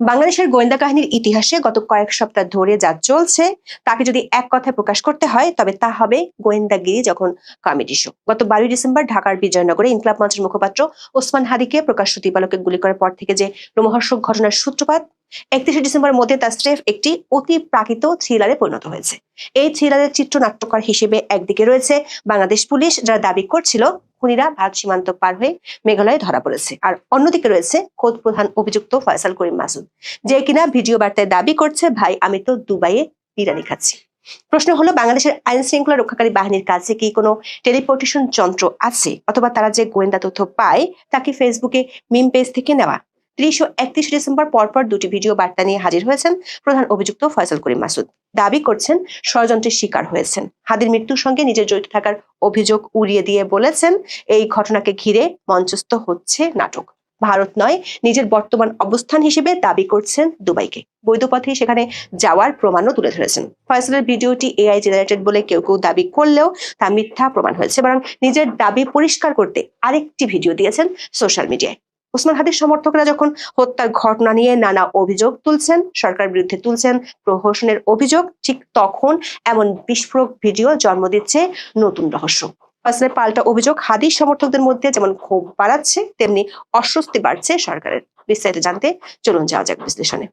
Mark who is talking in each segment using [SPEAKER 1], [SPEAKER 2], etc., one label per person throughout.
[SPEAKER 1] বাংলাদেশের গোয়েন্দা কাহিনীর ইতিহাসে গত কয়েক সপ্তাহ ধরে যা চলছে, তাকে যদি এক কথায় প্রকাশ করতে হয়, তবে তা হবে গোয়েন্দাগিরি যখন কমেডি শো গত বারোই ডিসেম্বর ঢাকার বিজয়নগরে ইনকলাব মঞ্চের মুখপাত্র ওসমান হাদিকে প্রকাশ্য দীপালকে গুলি করার পর থেকে যে রোমহর্ষক ঘটনার সূত্রপাত একত্রিশে ডিসেম্বর মধ্যে তার স্রেফ একটি অতি প্রাকৃত থ্রিলারে পরিণত হয়েছে। এই থ্রিলারের চিত্রনাট্যকার হিসেবে একদিকে রয়েছে বাংলাদেশ পুলিশ, যারা দাবি করছিল খুনিরা ভারত সীমান্ত পার হয়ে মেঘালয়ে ধরা পড়েছে। আর অন্যদিকে রয়েছে খোদ প্রধান অভিযুক্ত ফয়সাল করিম মাসুদ, যে কিনা ভিডিও বার্তায় দাবি করছে, ভাই, আমি তো দুবাইয়ে বিরিয়ানি খাচ্ছি। প্রশ্ন হলো, বাংলাদেশের আইন শৃঙ্খলা রক্ষাকারী বাহিনীর কাছে কি কোনো টেলিপোর্টেশন যন্ত্র আছে? অথবা তারা যে গোয়েন্দা তথ্য পায়, তা কি ফেসবুকে মিম পেজ থেকে নেওয়া ত্রিশ ও একত্রিশ ডিসেম্বর পরপর দুটি ভিডিও বার্তা নিয়ে হাজির হয়েছেন প্রধান অভিযুক্ত ফয়সাল করিম মাসুদ। দাবি করছেন, ষড়যন্ত্রের শিকার হয়েছেন। হাদির মৃত্যুর সঙ্গে নিজের জড়িত থাকার অভিযোগ উড়িয়ে দিয়ে বলেছেন, এই ঘটনাকে ঘিরে মঞ্চস্থ হচ্ছে নাটক। ভারত নয়, নিজের বর্তমান অবস্থান হিসেবে দাবি করছেন দুবাইকে। বৈধ পথে সেখানে যাওয়ার প্রমাণও তুলে ধরেছেন। ফয়সলের ভিডিওটি এআই জেনারেটেড বলে কেউ কেউ দাবি করলেও তা মিথ্যা প্রমাণ হয়েছে, বরং নিজের দাবি পরিষ্কার করতে আরেকটি ভিডিও দিয়েছেন সোশ্যাল মিডিয়ায়। ওসমান হাদির সমর্থকরা যখন হত্যার ঘটনা নিয়ে নানা অভিযোগ তুলছেন, সরকার বিরুদ্ধে তুলছেন প্রহসনের অভিযোগ, ঠিক তখন এমন বিস্ফোরক ভিডিও জন্ম দিচ্ছে নতুন রহস্য। আসলে পাল্টা অভিযোগ হাদির সমর্থকদের মধ্যে যেমন ক্ষোভ বাড়াচ্ছে, তেমনি অস্বস্তি বাড়ছে সরকারের। বিস্তারিত জানতে চলুন যাওয়া যাক বিশ্লেষণে।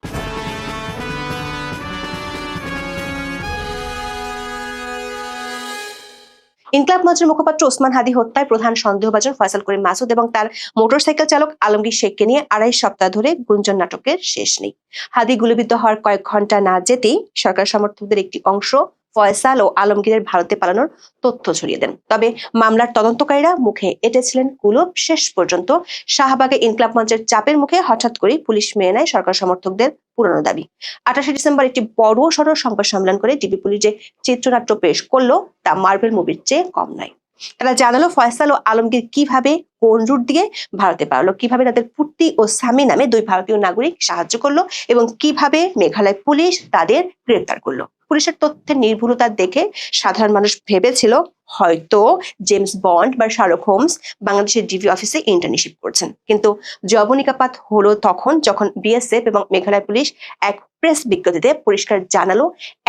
[SPEAKER 1] ইনকলাব মঞ্চের মুখপাত্র ওসমান হাদি হত্যায় প্রধান সন্দেহভাজন ফয়সাল করিম মাসুদ এবং তার মোটরসাইকেল চালক আলমগীর শেখকে নিয়ে আড়াই সপ্তাহ ধরে গুঞ্জন নাটকের শেষ নেই। হাদি গুলিবিদ্ধ হওয়ার কয়েক ঘণ্টা না যেতেই সরকার সমর্থকদের একটি অংশ ফয়সাল ও আলমগীরের ভারতে পালানোর তথ্য ছড়িয়ে দেন। তবে মামলার তদন্তকারীরা মুখে এঁটেছিলেন কুলুপ। শেষ পর্যন্ত শাহবাগে ইনকলাব মঞ্চের চাপের মুখে হঠাৎ করে পুলিশ মেনে নেয় সরকার সমর্থকদের পুরনো দাবি। আঠাশে ডিসেম্বর একটি বড় সড়ক সংবাদ সম্মেলন করে ডিবি পুলিশ যে চিত্রনাট্য পেশ করল, তা মার্বেল মুভির চেয়ে কম নয়। তারা জানালো, ফয়সাল ও আলমগীর কীভাবে কোন রুট দিয়ে ভারতে পারল? কীভাবে তাদের পুট্টি ও সামি নামে দুই ভারতীয় নাগরিক সাহায্য করল এবং কীভাবে মেঘালয় পুলিশ তাদের গ্রেপ্তার করল? পুলিশের তথ্যের নির্ভুলতা দেখে সাধারণ মানুষ ভেবেছিল হয়তো জেমস বন্ড বা শার্লক হোমস বাংলাদেশের ডিবি অফিসে ইন্টার্নশিপ করছেন। কিন্তু জবনিকাপাত হলো তখন যখন বিএসএফ এবং মেঘালয় পুলিশ এক প্রেস বিজ্ঞপ্তিতে পরিষ্কার জানালো,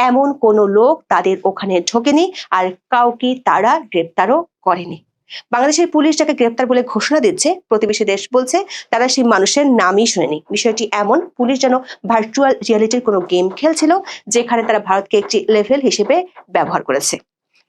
[SPEAKER 1] এমন কোনো লোক তাদের ওখানে ঢোকেনি আর কাউকে তারা গ্রেপ্তারও করেনি। বাংলাদেশের পুলিশ যাকে গ্রেপ্তার বলে ঘোষণা দিচ্ছে, প্রতিবেশী দেশ বলছে তারা সেই মানুষের নামই শুনেনি। বিষয়টি এমন, পুলিশ যেন ভার্চুয়াল রিয়ালিটির কোনো গেম খেলছিল, যেখানে তারা ভারতকে একটি লেভেল হিসেবে ব্যবহার করেছে।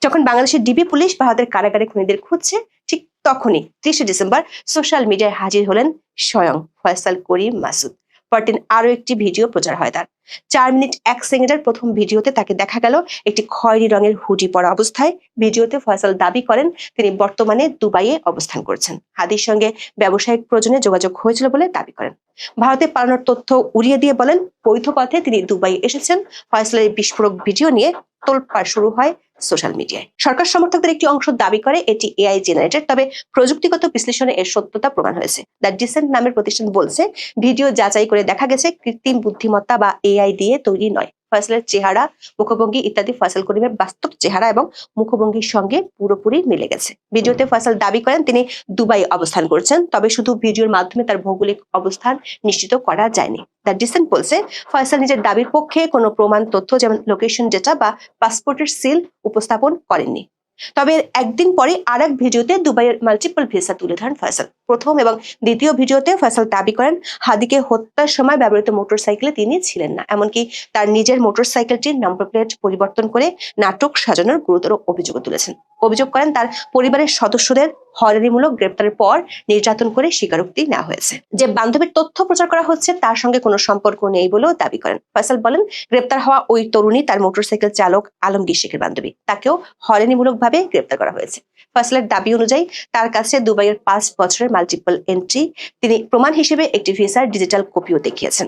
[SPEAKER 1] যখন বাংলাদেশের ডিবি পুলিশ ভারতের কারাগারে খুনিদের খুঁজছে, ঠিক তখনই ত্রিশে ডিসেম্বর সোশ্যাল মিডিয়ায় হাজির হলেন স্বয়ং ফয়সাল করিম মাসুদ। পরদিন আরও একটি ভিডিও প্রচার হয় তার। চার মিনিট এক সেকেন্ডের প্রথম ভিডিওতে তাকে দেখা গেল একটি খয়েরি রঙের হুডি পরা অবস্থায়। ভিডিওতে ফয়সাল দাবি করেন তিনি বর্তমানে দুবাইয়ে অবস্থান করছেন। হাদির সঙ্গে ব্যবসায়িক প্রয়োজনে যোগাযোগ হয়েছিল বলে দাবি করেন। ভারতে পালানোর তথ্য উড়িয়ে দিয়ে বলেন, বৈধ পথে তিনি দুবাই এসেছেন। ফয়সালের বিস্ফোরক ভিডিও নিয়ে তোলপাড় শুরু হয় সোশ্যাল মিডিয়ায় সরকার সমর্থকদের একটি অংশ দাবি করে, এটি এআই জেনারেটেড তবে প্রযুক্তিগত বিশ্লেষণে এর সত্যতা প্রমাণ হয়েছে। দ্য ডিসেন্ট নামের প্রতিষ্ঠান বলছে, ভিডিও যাচাই করে দেখা গেছে কৃত্রিম বুদ্ধিমত্তা বা এআই দিয়ে তৈরি নয়। ফয়সালের চেহারা, মুখভঙ্গি ইত্যাদি ফয়সাল করিমের বাস্তব চেহারা এবং মুখভঙ্গির সঙ্গে পুরোপুরি মিলে গেছে। ভিডিওতে ফয়সাল দাবি করেন, তিনি দুবাই অবস্থান করছেন, তবে শুধু ভিডিওর মাধ্যমে তার ভৌগোলিক অবস্থান নিশ্চিত করা যায়নি। দ্য ডিসেন্ট বলছে ফয়সাল নিজের দাবির পক্ষে কোনো প্রমাণ, তথ্য যেমন লোকেশন ডেটা বা পাসপোর্টের সিল উপস্থাপন করেননি। তবে একদিন পরে আর এক ভিডিওতে দুবাইয়ের মাল্টিপল ভিসা তুলে ধরেন ফয়সাল। প্রথম এবং দ্বিতীয় ভিডিওতে ফয়সাল দাবি করেন, হাদিকে হত্যার সময় ব্যবহৃত মোটরসাইকেলে তিনি ছিলেন না। এমনকি তার নিজের মোটরসাইকেলটির নাম্বার প্লেট পরিবর্তন করে নাটক সাজানোর গুরুতর অভিযোগ তুলেছেন। অভিযোগ করেন তার পরিবারের সদস্যদের হয়রানিমূলক গ্রেপ্তারের পর নির্যাতন করে স্বীকারোক্তি নেওয়া হয়েছে। যে বান্ধবীর তথ্য প্রচার করা হচ্ছে তার সঙ্গে কোনো সম্পর্ক নেই বলেও দাবি করেন। ফয়সাল বলেন, গ্রেপ্তার হওয়া ওই তরুণী তার মোটরসাইকেল চালক আলমগীর শেখের বান্ধবী। তাকেও হয়রানিমূলকভাবে গ্রেপ্তার করা হয়েছে। ফয়সালের দাবি অনুযায়ী তার কাছে দুবাইয়ের পাঁচ বছরের মাল্টিপল এন্ট্রি, তিনি প্রমাণ হিসেবে একটি ভিসার ডিজিটাল কপিও দেখিয়েছেন।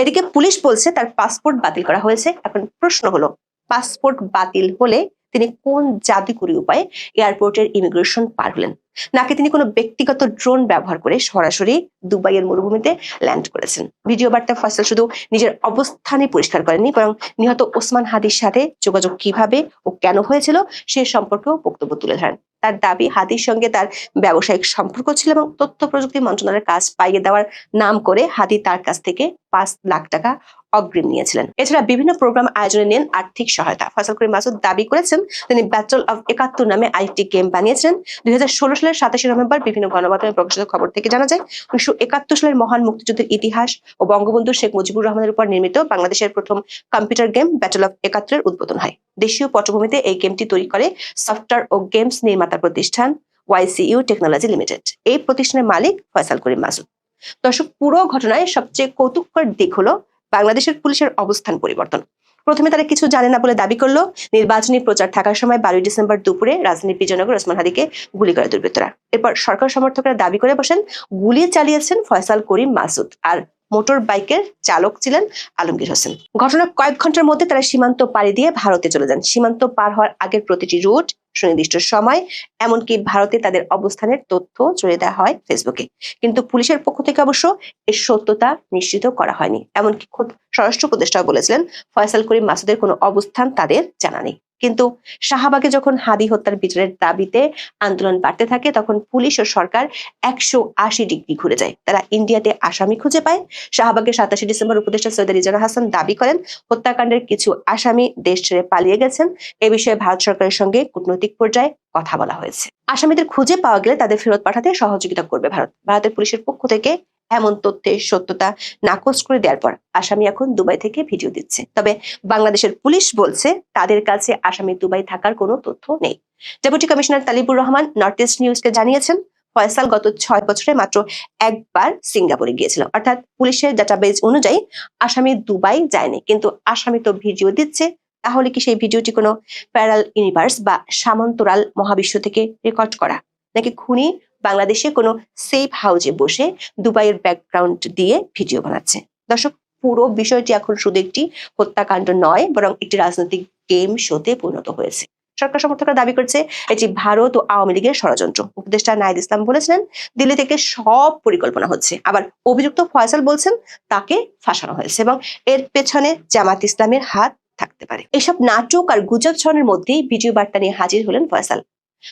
[SPEAKER 1] এদিকে পুলিশ বলছে তার পাসপোর্ট বাতিল করা হয়েছে। এখন প্রশ্ন হলো, পাসপোর্ট বাতিল হলে তিনি কোন জাদুকরি উপায়ে এয়ারপোর্টের ইমিগ্রেশন পার হলেন? নাকি তিনি কোনো ব্যক্তিগত ড্রোন ব্যবহার করে সরাসরি দুবাইয়ের মরুভূমিতে ল্যান্ড করেছেন? ভিডিও বার্তা ফয়সাল শুধু নিজের অবস্থানই পরিষ্কার করেননি, বরং নিহত ওসমান হাদির সাথে যোগাযোগ কীভাবে ও কেন হয়েছিল সে সম্পর্কেও বক্তব্য তুলে ধরেন। তার দাবি, হাদির সঙ্গে তার ব্যবসায়িক সম্পর্ক ছিল এবং তথ্য প্রযুক্তি মন্ত্রণালয়ের কাজ পাইয়ে দেওয়ার নাম করে হাদি তার কাছ থেকে পাঁচ লাখ টাকা অগ্রিম নিয়েছিলেন। এছাড়া বিভিন্ন প্রোগ্রাম আয়োজনে নেন আর্থিক সহায়তা। ফয়সাল করিম মাসুদ দাবি করেছেন, তিনি ব্যাটল অফ একাত্তর নামে আরেকটি গেম বানিয়েছিলেন। দুই সালের সাতাশে নভেম্বর বিভিন্ন গণমাধ্যমে প্রকাশিত খবর থেকে জানা যায়, উনিশশো একাত্তর সালের মহান মুক্তিযুদ্ধের ইতিহাস ও বঙ্গবন্ধু শেখ মুজিবুর রহমানের উপর নির্মিত বাংলাদেশের প্রথম কম্পিউটার গেম ব্যাটল অফ একাত্তরের উদ্বোধন হয়। দেশীয় পটভূমিতে এই গেমটি তৈরি করে সফটওয়্যার ও গেমস নির্মাতা প্রতিষ্ঠান ওয়াইসিইউ টেকনোলজি লিমিটেড এই প্রতিষ্ঠানের মালিক ফয়সাল করিম মাসুদ। দর্শক, পুরো ঘটনায় সবচেয়ে কৌতুককর দিক হলো বাংলাদেশের পুলিশের অবস্থান পরিবর্তন। প্রথমে তারা কিছু জানে না বলে দাবি করল, নির্বাচনী প্রচার থাকার সময় বারোই ডিসেম্বর দুপুরে রাজধানী বিজয়নগর ওসমান হাদিকে গুলি করে দুর্বৃত্তরা। এরপর সরকার সমর্থকরা দাবি করে বসেন, গুলি চালিয়েছেন ফয়সাল করিম মাসুদ আর মোটর বাইকের চালক ছিলেন আলমগীর হোসেন। ঘটনার কয়েক ঘণ্টার মধ্যে তারা সীমান্ত পাড়ি দিয়ে ভারতে চলে যান। সীমান্ত পার হওয়ার আগের প্রতিটি রুট সুনির্দিষ্ট সময়, এমনকি ভারতে তাদের অবস্থানের তথ্য জুড়ে দেওয়া হয় ফেসবুকে। কিন্তু পুলিশের পক্ষ থেকে অবশ্য এর সত্যতা নিশ্চিত করা হয়নি। এমনকি খোদ স্বরাষ্ট্র উপদেষ্টা বলেছিলেন, ফয়সাল করিম মাসুদের কোনো অবস্থান তাদের জানা নেই। কিন্তু শাহবাগে যখন হাদি হত্যার বিচারের দাবিতে আন্দোলন বাড়তে থাকে, তখন পুলিশ ও সরকার একশো আশি ডিগ্রি ঘুরে যায়। তারা ইন্ডিয়াতে আসামি খুঁজে পায়। শাহবাগে সাতাশে ডিসেম্বর উপদেষ্টা সৈয়দ রিজানা হাসান দাবি করেন, হত্যাকাণ্ডের কিছু আসামি দেশ ছেড়ে পালিয়ে গেছেন। এ বিষয়ে ভারত সরকারের সঙ্গে কূটনৈতিক পর্যায়ে কথা বলা হয়েছে। আসামিদের খুঁজে পাওয়া গেলে তাদের ফেরত পাঠাতে সহযোগিতা করবে ভারত। ভারতের পুলিশের পক্ষ থেকে এমন তথ্যের সত্যতা নাকচ করে দেওয়ার পর আসামি এখন দুবাই থেকে ভিডিও দিচ্ছে। তবে বাংলাদেশের পুলিশ বলছে তাদের কাছে আসামি দুবাই থাকার কোনো তথ্য নেই। Deputy commissioner Talibur Rahman north east নিউজকে জানিয়েছেন, ফয়সাল গত ছয় বছরে মাত্র একবার সিঙ্গাপুরে গিয়েছিল অর্থাৎ পুলিশের ডাটাবেজ অনুযায়ী আসামি দুবাই যায়নি। কিন্তু আসামি তো ভিডিও দিচ্ছে, তাহলে কি সেই ভিডিওটি কোনো প্যারাল ইউনিভার্স বা সামন্তরাল মহাবিশ্ব থেকে রেকর্ড করা? নাকি খুনি বাংলাদেশে কোনো সেফ হাউজে বসে দুবাইয়ের ব্যাকগ্রাউন্ড দিয়ে ভিডিও বানাচ্ছে। দর্শক, পুরো বিষয়টি এখন শুধু একটি হত্যাকাণ্ড নয়, বরং একটি রাজনৈতিক গেম শোতে পরিণত হয়েছে। সরকার সমর্থকরা দাবি করছে, এটি ভারত ও আওয়ামী লীগের ষড়যন্ত্র। উপদেষ্টা নাইদ ইসলাম বলেছিলেন, দিল্লি থেকে সব পরিকল্পনা হচ্ছে। আবার অভিযুক্ত ফয়সাল বলছেন, তাকে ফাঁসানো হয়েছে এবং এর পেছনে জামাত ইসলামের হাত থাকতে পারে। এসব নাটক আর গুজব ছড়ানোর মধ্যেই ভিডিও বার্তা নিয়ে হাজির হলেন ফয়সাল।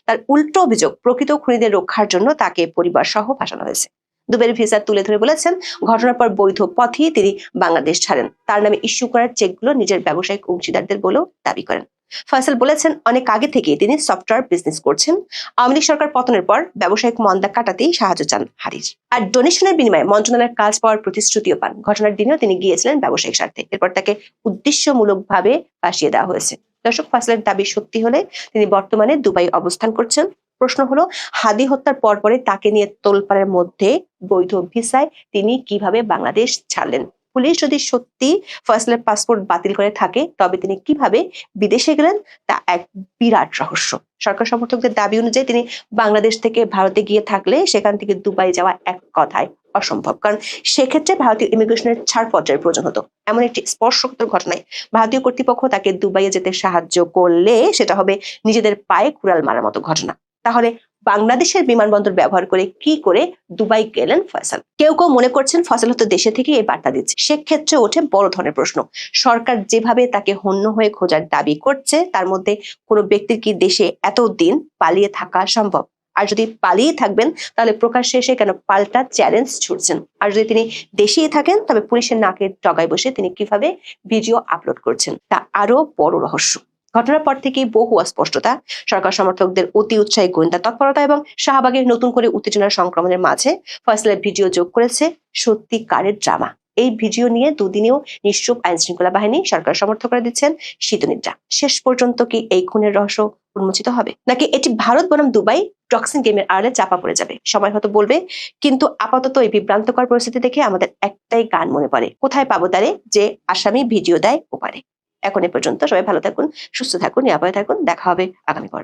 [SPEAKER 1] তার উল্টো অভিযোগ প্রকৃত খুনিদের রক্ষার জন্য তাকে পরিবার সহ ফাঁসানো হয়েছে। দুবের ভিসা তুলে ধরে বলেছেন, ঘটনার পর বৈধ পথেই তিনি বাংলাদেশ ছাড়েন। তার নামে ইস্যু করার চেকগুলো নিজের ব্যবসায়িক অংশীদারদের বলেও দাবি করেন। ফয়সাল বলেছেন, অনেক আগে থেকে তিনি সফটওয়্যার বিজনেস করছেন। আওয়ামী লীগ সরকার পতনের পর ব্যবসায়িক মন্দা কাটাতেই সাহায্য চান হারিজ আর ডোনেশনের বিনিময়ে মন্ত্রণালয়ের কাজ পাওয়ার প্রতিশ্রুতিও পান। ঘটনার দিনেও তিনি গিয়েছিলেন ব্যবসায়িক স্বার্থে। এরপর তাকে উদ্দেশ্যমূলকভাবে ফাঁসিয়ে দেওয়া হয়েছে। দর্শক ফয়সালের দাবি সত্যি হলে তিনি বর্তমানে দুবাই অবস্থান করছেন। প্রশ্ন হলো, হাদি হত্যার পর পরে তাকে নিয়ে তোলপাড়ের মধ্যে বৈধ ভিসায় তিনি কীভাবে বাংলাদেশ ছাড়লেন? পুলিশ যদি সত্যি ফয়সালের পাসপোর্ট বাতিল করে থাকে, তবে তিনি কীভাবে বিদেশে গেলেন, তা এক বিরাট রহস্য। সরকার সমর্থকদের দাবি অনুযায়ী তিনি বাংলাদেশ থেকে ভারতে গিয়ে থাকলে সেখান থেকে দুবাই যাওয়া এক কথায় অসম্ভব। কারণ সেক্ষেত্রে ভারতীয় ইমিগ্রেশনের ছাড়পত্রের প্রয়োজন হতো। এমন একটি স্পর্শকাতর ঘটনায় ভারতীয় কর্তৃপক্ষ তাকে দুবাইয়ে যেতে সাহায্য করলে সেটা হবে নিজেদের পায়ে কুড়াল মারার মতো ঘটনা। তাহলে বাংলাদেশের বিমানবন্দর ব্যবহার করে কি করে দুবাই গেলেন ফয়সাল? কেউ কেউ মনে করছেন ফয়সাল হয়তো দেশে থেকে এই বার্তা দিচ্ছে। সেক্ষেত্রে ওঠে বড় ধরনের প্রশ্ন। সরকার যেভাবে তাকে হন্য হয়ে খোঁজার দাবি করছে, তার মধ্যে কোনো ব্যক্তির কি দেশে এতদিন পালিয়ে থাকা সম্ভব? আর যদি পালিয়ে থাকবেন, তাহলে প্রকাশ্যে এসে কেন পাল্টা চ্যালেঞ্জ ছুটছেন আর যদি তিনি দেশেই থাকেন, তবে পুলিশের নাকের ডগায় বসে তিনি কীভাবে ভিডিও আপলোড করছেন? তা আরও বড় রহস্য। ঘটনার পর থেকেই বহু অস্পষ্টতা। সরকার সমর্থকদের অতি উৎসাহী গোয়েন্দা তৎপরতা এবং শাহবাগের নতুন করে উত্তেজনার সংক্রমণের মাঝে ফয়সলের ভিডিও যোগ করেছে সত্যিকারের ড্রামা এই ভিডিও নিয়ে দুদিনেও নিশ্চুপ আইন শৃঙ্খলা বাহিনী সরকার সমর্থকরা দিচ্ছেন শীতনিদ্রা শেষ পর্যন্ত কি এই খুনের রহস্য উন্মোচিত হবে? নাকি এটি ভারত বনাম দুবাই টক্সিন গেমের আড়ালে চাপা পড়ে যাবে? সময় হয়তো বলবে, কিন্তু আপাতত এই বিভ্রান্তকর পরিস্থিতি দেখে আমাদের একটাই গান মনে পড়ে। কোথায় পাবো তারে যে আসামি ভিডিও দেয় ওপারে এখন এ পর্যন্ত সবাই ভালো থাকুন, সুস্থ থাকুন, নিরাপদে থাকুন। দেখা হবে আগামী পর্বে।